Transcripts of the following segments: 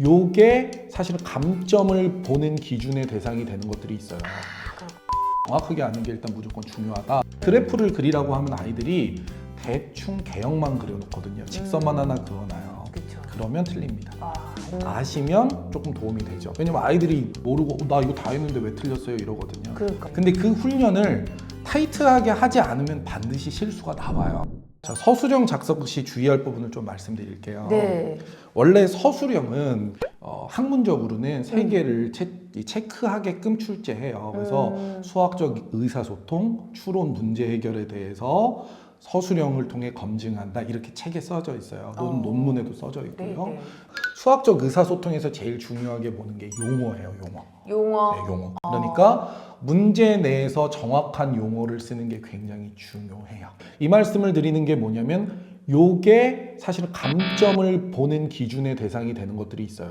요게 사실은 감점을 보는 기준의 대상이 되는 것들이 있어요. 정확하게 아는 게 일단 무조건 중요하다. 그래프를 그리라고 하면 아이들이 대충 개형만 그려놓거든요. 직선만 하나 그어놔요. 그러면 틀립니다. 아, 아시면 조금 도움이 되죠. 왜냐면 아이들이 모르고 어, 나 이거 다 했는데 왜 틀렸어요 이러거든요. 그러니까. 근데 그 훈련을 타이트하게 하지 않으면 반드시 실수가 나와요. 자, 서술형 작성 시 주의할 부분을 좀 말씀드릴게요. 네. 원래 서술형은 어, 학문적으로는 세 개를 체, 이 체크하게끔 출제해요. 그래서 음. 수학적 의사소통, 추론 문제 해결에 대해서 서술형을 통해 검증한다 이렇게 책에 써져 있어요. 논, 어. 논문에도 써져 네, 있고요. 네. 수학적 의사소통에서 제일 중요하게 보는 게 용어예요. 용어. 용어. 네, 용어. 그러니까 문제 내에서 정확한 용어를 쓰는 게 굉장히 중요해요. 이 말씀을 드리는 게 뭐냐면 요게 사실은 감점을 보는 기준의 대상이 되는 것들이 있어요.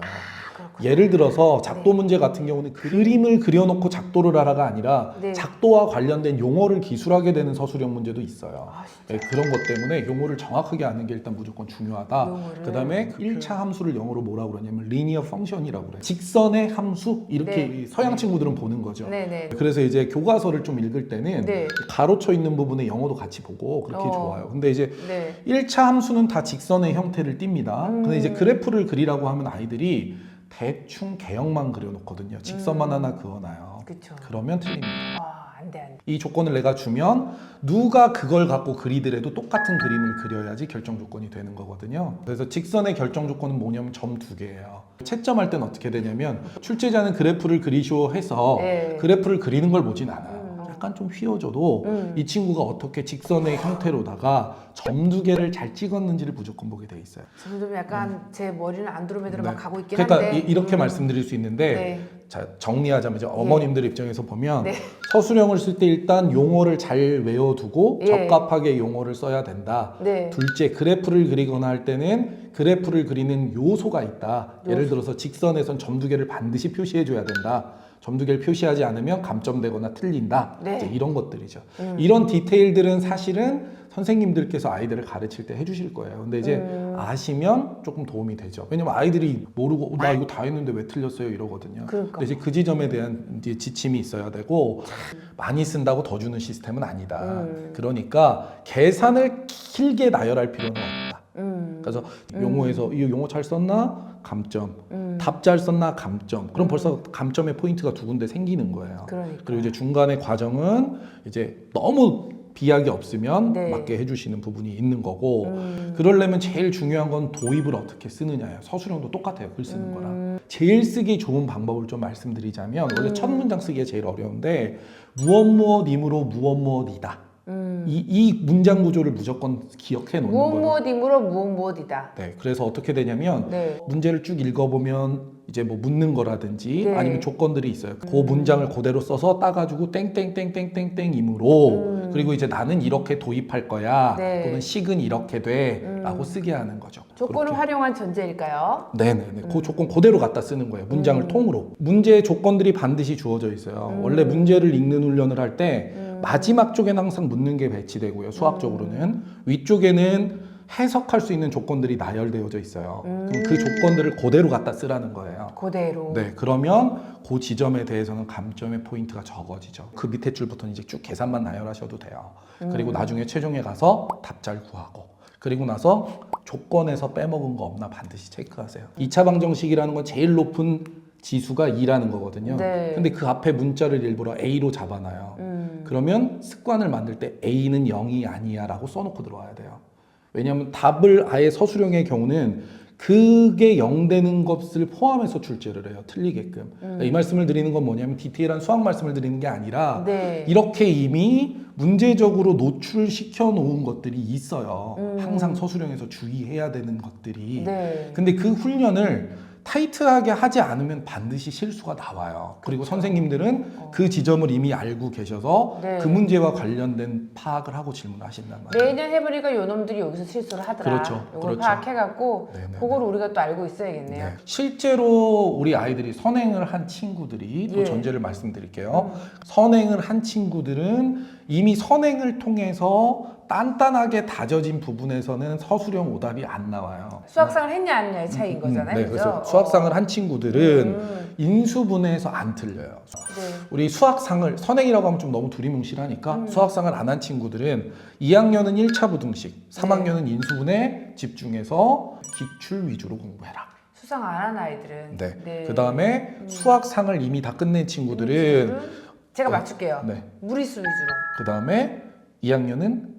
그렇군요. 예를 들어서 작도 문제 같은 경우는 그림을 그려놓고 작도를 하라가 아니라 네. 작도와 관련된 용어를 기술하게 되는 서술형 문제도 있어요. 아. 네, 그런 것 때문에 용어를 정확하게 아는 게 일단 무조건 중요하다. 그다음에 그 1차 함수를 영어로 뭐라고 그러냐면 리니어 펑션이라고 그래요. 직선의 함수 이렇게 네. 이 서양 친구들은 보는 거죠. 네 네. 그래서 이제 교과서를 좀 읽을 때는 네. 가로쳐 있는 부분에 영어도 같이 보고 그렇게 어. 좋아요. 근데 이제 네. 1차 함수는 다 직선의 형태를 띱니다. 음. 근데 이제 그래프를 그리라고 하면 아이들이 대충 개형만 그려놓거든요. 직선만 음. 하나 그어놔요. 그렇죠. 그러면 틀립니다. 아, 안 돼, 안 돼. 이 조건을 내가 주면 누가 그걸 갖고 그리더라도 똑같은 그림을 그려야지 결정 조건이 되는 거거든요. 그래서 직선의 결정 조건은 뭐냐면 점 두 개예요. 채점할 땐 어떻게 되냐면 출제자는 그래프를 그리쇼 해서 네. 그래프를 그리는 걸 보진 않아요. 음. 약간 좀 휘어져도 음. 이 친구가 어떻게 직선의 형태로다가 점 두 개를 잘 찍었는지를 무조건 보게 돼 있어요. 점점 약간 제 머리는 안드로메다로 네. 막 가고 있긴 그러니까 한데. 이, 렇게 음. 말씀드릴 수 있는데 네. 자 정리하자면 이제 어머님들 입장에서 보면 네. 서술형을 쓸 때 일단 용어를 잘 외워두고 예. 적합하게 용어를 써야 된다. 네. 둘째 그래프를 그리거나 할 때는 그래프를 그리는 요소가 있다. 예를 들어서 직선에선 점 두 개를 반드시 표시해 줘야 된다. 점두 개를 표시하지 않으면 감점되거나 틀린다. 네. 이제 이런 것들이죠. 음. 이런 디테일들은 사실은 선생님들께서 아이들을 가르칠 때 해주실 거예요. 근데 이제 음. 아시면 조금 도움이 되죠. 왜냐면 아이들이 모르고 어, 나 이거 다 했는데 왜 틀렸어요 이러거든요. 그러니까. 근데 이제 그 지점에 대한 이제 지침이 있어야 되고 많이 쓴다고 더 주는 시스템은 아니다. 음. 그러니까 계산을 길게 나열할 필요는. 음. 그래서 용어에서 이 용어 잘 썼나 감점, 음. 답 잘 썼나 감점. 그럼 벌써 감점의 포인트가 두 군데 생기는 거예요. 그러니까. 그리고 이제 중간의 과정은 이제 너무 비약이 없으면 네. 맞게 해주시는 부분이 있는 거고 음. 그러려면 제일 중요한 건 도입을 어떻게 쓰느냐예요. 서술형도 똑같아요. 글 쓰는 음. 거랑. 제일 쓰기 좋은 방법을 좀 말씀드리자면 원래 음. 첫 문장 쓰기가 제일 어려운데 무엇 무엇이므로 무엇 무엇이다. 음. 이, 이 문장 구조를 무조건 기억해 놓는 무엇 거예요. 무엇이므로 무엇 무엇이다. 네, 그래서 어떻게 되냐면 네. 문제를 쭉 읽어보면 이제 뭐 묻는 거라든지 네. 아니면 조건들이 있어요. 그 문장을 그대로 써서 따가지고 땡땡땡땡땡땡이므로 음. 그리고 이제 나는 이렇게 도입할 거야 네. 또는 식은 이렇게 돼라고 음. 쓰게 하는 거죠. 조건을 그렇게. 활용한 전제일까요? 네네네. 그 조건 그대로 갖다 쓰는 거예요. 문장을 음. 통으로. 문제의 조건들이 반드시 주어져 있어요. 음. 원래 문제를 읽는 훈련을 할때 음. 마지막 쪽에는 항상 묻는 게 배치되고요. 수학적으로는 위쪽에는 해석할 수 있는 조건들이 나열되어져 있어요. 그럼 그 음. 조건들을 그대로 갖다 쓰라는 거예요. 그대로. 네, 그러면 그 지점에 대해서는 감점의 포인트가 적어지죠. 그 밑에 줄부터는 이제 쭉 계산만 나열하셔도 돼요. 그리고 음. 나중에 최종에 가서 답 잘 구하고 그리고 나서 조건에서 빼먹은 거 없나 반드시 체크하세요. 2차 방정식이라는 건 제일 높은 지수가 2라는 거거든요. 네. 근데 그 앞에 문자를 일부러 A로 잡아놔요. 음. 그러면 습관을 만들 때 A는 0이 아니야 라고 써놓고 들어와야 돼요. 왜냐하면 답을 아예 서술형의 경우는 그게 0 되는 것을 포함해서 출제를 해요. 틀리게끔. 그러니까 이 말씀을 드리는 건 뭐냐면 디테일한 수학 말씀을 드리는 게 아니라 네. 이렇게 이미 문제적으로 노출시켜 놓은 것들이 있어요. 음. 항상 서술형에서 주의해야 되는 것들이. 네. 근데 그 훈련을 타이트하게 하지 않으면 반드시 실수가 나와요. 그리고 선생님들은 어. 그 지점을 이미 알고 계셔서 네. 그 문제와 관련된 파악을 하고 질문하신단 말이에요. 매년 해보니까 요놈들이 여기서 실수를 하더라. 그렇죠. 요걸 그렇죠. 파악해갖고 네네. 그걸 우리가 또 알고 있어야겠네요. 네. 실제로 우리 아이들이 선행을 한 친구들이 또 예. 전제를 말씀드릴게요. 선행을 한 친구들은 이미 선행을 통해서 단단하게 다져진 부분에서는 서술형 오답이 안 나와요. 수학상을 했냐 안 했냐의 차이인 음, 거잖아요. 네, 그죠? 그래서 수학상을 한 친구들은 음, 인수분해에서 안 틀려요. 네. 우리 수학상을 선행이라고 하면 좀 너무 두리뭉실하니까 음. 수학상을 안 한 친구들은 2학년은 1차 부등식, 3학년은 네. 인수분해 집중해서 기출 위주로 공부해라. 수상 안 한 아이들은 네. 그 다음에 음. 수학상을 이미 다 끝낸 친구들은 제가 어, 맞출게요. 네. 무리수 위주로 그 다음에 2학년은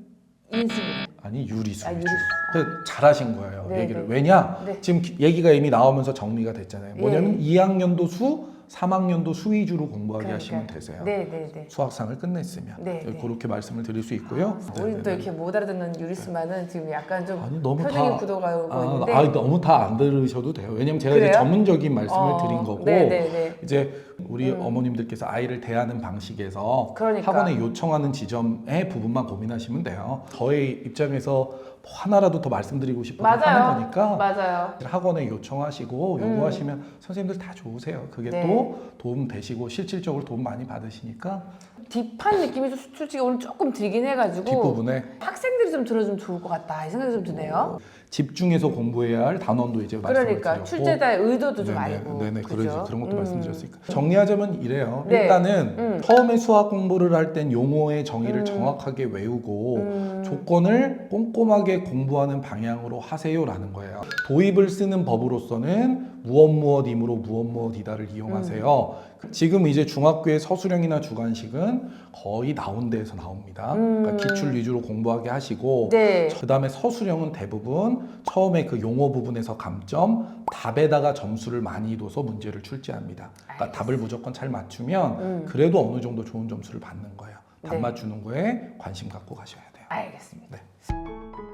인수분해. 아니 유리수. 아, 유리수. 그 잘하신 거예요 네, 얘기를 네. 왜냐 네. 지금 기- 얘기가 이미 나오면서 정리가 됐잖아요 예. 뭐냐면 2학년도 수 3학년도 수 위주로 공부하게 그러니까. 하시면 되세요 네, 네, 네. 수학상을 끝냈으면 네, 네. 그렇게 말씀을 드릴 수 있고요 네, 우리 네, 또 네. 이렇게 못 알아듣는 유리스만은 지금 약간 좀 아니 너무 표정이 다 굳어가 오고 아, 있는데 아, 너무 다 안 들으셔도 돼요 왜냐면 제가 이제 그래요? 전문적인 말씀을 어, 드린 거고 네, 네, 네. 이제 우리 음. 어머님들께서 아이를 대하는 방식에서 그러니까. 학원에 요청하는 지점의 부분만 고민하시면 돼요 저의 입장에서 뭐 하나라도 더 말씀드리고 싶어서 하는 맞아요. 거니까 맞아요. 학원에 요청하시고 음. 요구하시면 선생님들 다 좋으세요. 그게 네. 또 도움 되시고 실질적으로 도움 많이 받으시니까 딥한 느낌이 좀 솔직히 오늘 조금 들긴 해가지고 뒷부분에 학생들이 좀 들어주면 좋을 것 같다 이 생각이 좀 드네요. 집중해서 공부해야 할 단원도 이제 말씀을 그러니까 드렸고 출제자의 의도도 좀 네네, 알고 네네 그죠? 그런 그런 것도 음. 말씀드렸으니까 정리하자면 이래요. 네. 일단은 음. 처음에 수학 공부를 할 땐 용어의 정의를 음. 정확하게 외우고 음. 조건을 꼼꼼하게 공부하는 방향으로 하세요라는 거예요. 도입을 쓰는 법으로서는 무엇 무엇이므로 무엇 무엇이다를 이용하세요. 음. 지금 이제 중학교의 서술형이나 주관식은 거의 나온 데에서 나옵니다. 그러니까 음. 기출 위주로 공부하게 하시고 네. 그 다음에 서술형은 대부분 처음에 그 용어 부분에서 감점, 답에다가 점수를 많이 둬서 문제를 출제합니다. 그러니까 답을 무조건 잘 맞추면 음. 그래도 어느 정도 좋은 점수를 받는 거예요. 답 네. 맞추는 거에 관심 갖고 가셔야 돼요. 알겠습니다. 네.